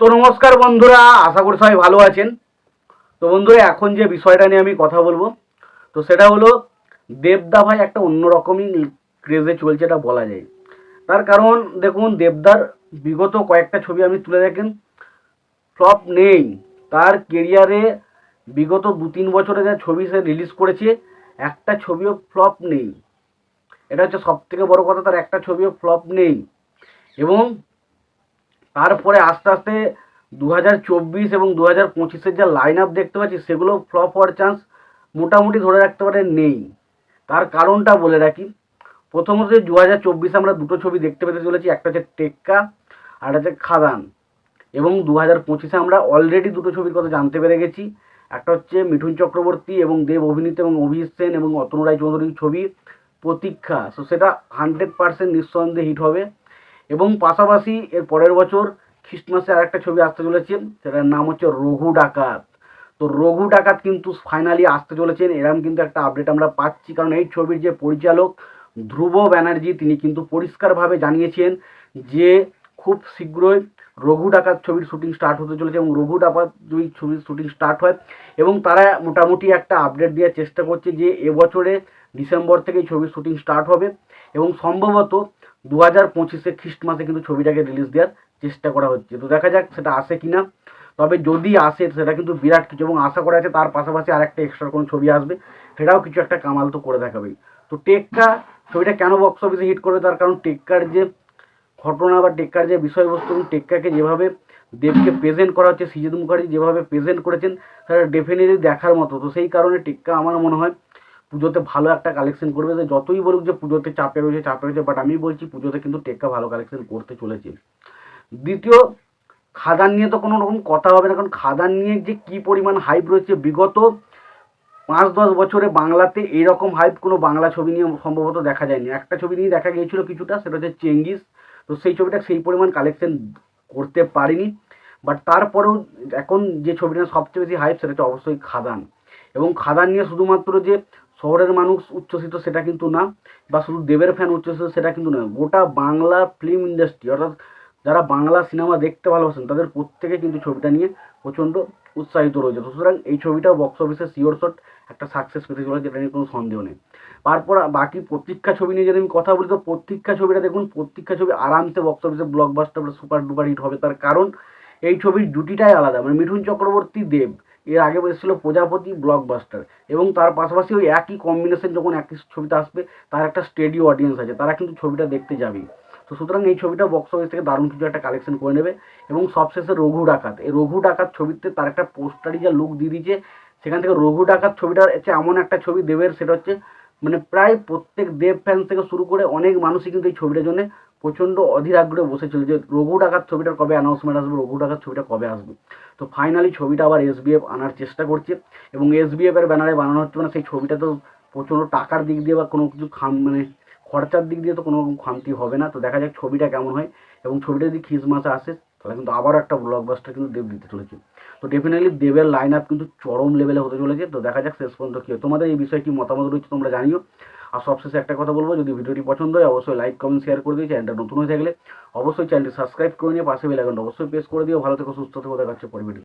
তো নমস্কার বন্ধুরা, আশা করি সবাই ভালো আছেন। তো বন্ধুরা, এখন যে বিষয়টা নিয়ে আমি কথা বলব, তো সেটা হলো দেবদা ভাই একটা অন্যরকমই ক্রেজে চলছে এটা বলা যায়। তার কারণ, দেখুন, দেবদার বিগত কয়েকটা ছবি আমি তুলে দেখেন ফ্লপ নেই। তার কেরিয়ারে বিগত দু তিন বছরে যা ছবি সে রিলিজ করেছে, একটা ছবিও ফ্লপ নেই। এটা হচ্ছে সব থেকে বড় কথা, তার একটা ছবিও ফ্লপ নেই। এবং তারপরে আস্তে আস্তে দু হাজার চব্বিশ এবং দু হাজার পঁচিশের যা লাইন আপ দেখতে পাচ্ছি, সেগুলো ফ্লপ হওয়ার চান্স মোটামুটি ধরে রাখতে পারে নেই। তার কারণটা বলে রাখি। প্রথমত দু হাজার চব্বিশে আমরা দুটো ছবি দেখতে পেতে চলেছি, একটা হচ্ছে টেক্কা আর হচ্ছে খাদান। এবং দু হাজার পঁচিশে আমরা অলরেডি দুটো ছবির কথা জানতে পেরে গেছি। একটা হচ্ছে মিঠুন চক্রবর্তী এবং দেব অভিনীত এবং অভিজিৎ সেন এবং অতনু রায় চৌধুরীর ছবি প্রতীক্ষা। সো সেটা হান্ড্রেড পার্সেন্ট নিঃসন্দেহে হিট হবে। এবং পাশাপাশি এর পরের বছর খ্রিস্টমাসে আরেকটা ছবি আসতে চলেছে, সেটার নাম হচ্ছে রঘু ডাকাত। তো রঘু ডাকাত কিন্তু ফাইনালি আসতে চলেছেন, এরম কিন্তু একটা আপডেট আমরা পাচ্ছি। কারণ এই ছবির যে পরিচালক ধ্রুব ব্যানার্জি, তিনি কিন্তু পরিষ্কারভাবে জানিয়েছেন যে খুব শীঘ্রই রঘু ডাকাত ছবির শুটিং স্টার্ট হতে চলেছে এবং রঘু ডাকাত দুই ছবির শুটিং স্টার্ট হয় এবং তারা মোটামুটি একটা আপডেট দেওয়ার চেষ্টা করছে যে এবছরে ডিসেম্বর থেকে ছবির শুটিং স্টার্ট হবে এবং সম্ভবত দু হাজার পঁচিশে খ্রিস্টমাসে কিন্তু ছবিটাকে রিলিজ দেওয়ার চেষ্টা করা হচ্ছে। তো দেখা যাক সেটা আসে কি না তবে যদি আসে, সেটা কিন্তু বিরাট কিছু এবং আশা করা আছে তার পাশাপাশি আর একটা এক্সট্রা কোনো ছবি আসবে, সেটাও কিছু একটা কামাল তো করে দেখাবেই তো টেক্কা ছবিটা কেন বক্স অফিসে হিট করবে তার কারণ টেক্কার যে ঘটনা বা টেক্কার যে বিষয়বস্তু এবং টেক্কাকে যেভাবে দেবকে প্রেজেন্ট করা হচ্ছে, সিজিত মুখার্জি যেভাবে প্রেজেন্ট করেছেন, সেটা ডেফিনেটলি দেখার মতো। তো সেই কারণে টেক্কা আমার মনে হয় পুজোতে ভালো একটা কালেকশন করবে তো যতই বলুক যে পুজোতে চাপে রয়েছে চাপে রয়েছে বাট আমি বলছি পুজোতে কিন্তু টেক্কা ভালো কালেকশন করতে চলেছে। দ্বিতীয়, খাদান নিয়ে তো কোনো রকম কথা হবে না, কারণ খাদান নিয়ে যে কী পরিমাণ হাইপ রয়েছে, বিগত পাঁচ দশ বছরে বাংলাতে এরকম হাইপ কোনো বাংলা ছবি নিয়ে সম্ভবত দেখা যায়নি। একটা ছবি নিয়ে দেখা গিয়েছিল কিছুটা, সেটা হচ্ছে চেঙ্গিস। তো সেই ছবিটা সেই পরিমাণ কালেকশন করতে পারিনি বাট তারপরেও এখন যে ছবিটা সবচেয়ে বেশি হাইপ সেটা হচ্ছে অবশ্যই খাদান। এবং খাদান নিয়ে শুধুমাত্র যে শহরের মানুষ উচ্ছ্বসিত সেটা কিন্তু না, বা শুধু দেবের ফ্যান উচ্ছ্বসিত সেটা কিন্তু নয়। গোটা বাংলা ফিল্ম ইন্ডাস্ট্রি অর্থাৎ যারা বাংলা সিনেমা দেখতে ভালোবাসেন, তাদের প্রত্যেকে কিন্তু ছবিটা নিয়ে প্রচণ্ড উৎসাহিত রয়েছে। সুতরাং এই ছবিটা বক্স অফিসে শিওর শট একটা সাকসেস পেতে চলেছে যেটা নিয়ে কোনো সন্দেহ নেই। তারপর বাকি প্রতীক্ষা ছবি নিয়ে যদি আমি কথা বলি, তো প্রতীক্ষা ছবিটা দেখুন, প্রতীক্ষা ছবি আরামসে বক্স অফিসে ব্লকবাস্টার সুপার ডুপার হিট হবে। তার কারণ এই ছবির জুটিটাই আলাদা। মানে মিঠুন চক্রবর্তী দেব এর আগে এসেছিল প্রজাপতি ব্লকবাস্টার এবং তার পাশাপাশি ওই একই কম্বিনেশন যখন একই ছবিতে আসবে, তার একটা স্টেডি অডিয়েন্স আছে, তারা কিন্তু ছবিটা দেখতে যাবেই। তো সুতরাং এই ছবিটা বক্স অফিস থেকে দারুণ কিছু একটা কালেকশন করে নেবে এবং সবশেষে রঘু ডাকাত। এই রঘু ডাকাত ছবিতে তার একটা পোস্টারই যা লুক দিয়ে দিয়েছে, সেখান থেকে রঘু ডাকাত ছবিটা হচ্ছে এমন একটা ছবি দেবের, সেটা হচ্ছে মানে প্রায় প্রত্যেক দেব ফ্যান থেকে শুরু করে অনেক মানুষই কিন্তু এই ছবিটার জন্য প্রচণ্ড অধীর আগ্রহে বসেছিল যে রঘু ডাকাত ছবিটার কবে অ্যানাউন্সমেন্ট আসবে, রঘু ডাকাত ছবিটা কবে আসবে? তো ফাইনালি ছবিটা আবার এসবিএফ আনার চেষ্টা করছে এবং এসবিএফ এর ব্যানারে বানানো হচ্ছে মানে সেই ছবিটা তো প্রচণ্ড টাকার দিক দিয়ে বা কোনো কিছু খাম মানে খরচার দিক দিয়ে তো কোনো রকম খামতি হবে না। তো দেখা যাক ছবিটা কেমন হয় এবং ছবিটা যদি খ্রিসমাসে আসে তাহলে কিন্তু আবারও একটা ব্লকবাস্টার কিন্তু দেব দিতে চলেছে। তো ডেফিনেটলি দেবের লাইন আপ কিন্তু চরম লেভেলে হতে চলেছে। তো দেখা যাক শেষ পর্যন্ত কী হয়। তোমাদের এই বিষয়ে কি মতামত রয়েছে তোমরা জানিও। আর সবশেষে একটা কথা বলব, যদি ভিডিওটি পছন্দ হয় অবশ্যই লাইক কমেন্ট শেয়ার করে দিও। চ্যানেলটা নতুন হয়ে থাকলে অবশ্যই চ্যানেলটি সাবস্ক্রাইব করে নিয়ে পাশে বেলাইকনটা অবশ্যই প্রেস করে দিও। ভালো থেকো, সুস্থ থেকো দেখাচ্ছে পরে ভিডিও